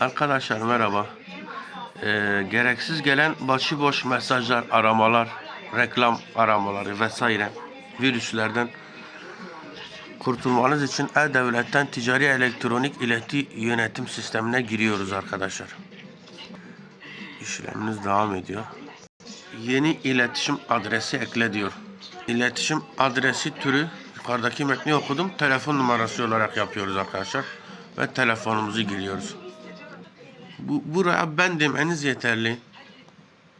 Arkadaşlar merhaba. Ee, gereksiz gelen başıboş mesajlar, aramalar, reklam aramaları vesaire virüslerden kurtulmanız için E-Devlet'ten ticari elektronik ileti yönetim sistemine giriyoruz arkadaşlar. İşlemimiz devam ediyor. Yeni iletişim adresi ekle diyor. İletişim adresi türü yukarıdaki metni okudum. Telefon numarası olarak yapıyoruz arkadaşlar. Ve telefonumuzu giriyoruz. Bu, buraya ben demeniz yeterli.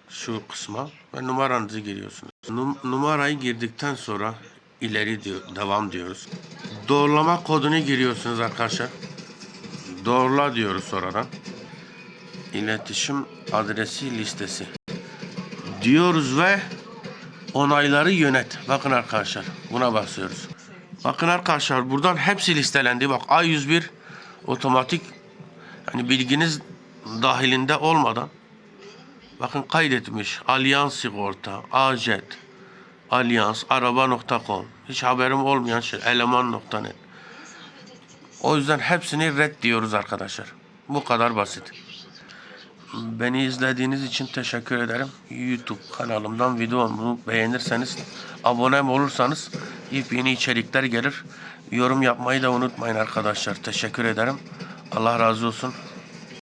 Şu kısma ve numaranızı giriyorsunuz. Num- numarayı girdikten sonra ileri diyor, devam diyoruz. Doğrulama kodunu giriyorsunuz arkadaşlar. Doğrula diyoruz sonradan. İletişim adresi listesi diyoruz ve onayları yönet. Bakın arkadaşlar buna basıyoruz. Bakın arkadaşlar buradan hepsi listelendi. Bak A101 otomatik hani bilginiz dahilinde olmadan bakın kaydetmiş. Alyans sigorta, Ajet, Alyans, araba.com hiç haberim olmayan şey eleman.net o yüzden hepsini red diyoruz arkadaşlar. Bu kadar basit. Beni izlediğiniz için teşekkür ederim. YouTube kanalımdan videomu beğenirseniz, abone olursanız yeni içerikler gelir. Yorum yapmayı da unutmayın arkadaşlar. Teşekkür ederim. Allah razı olsun.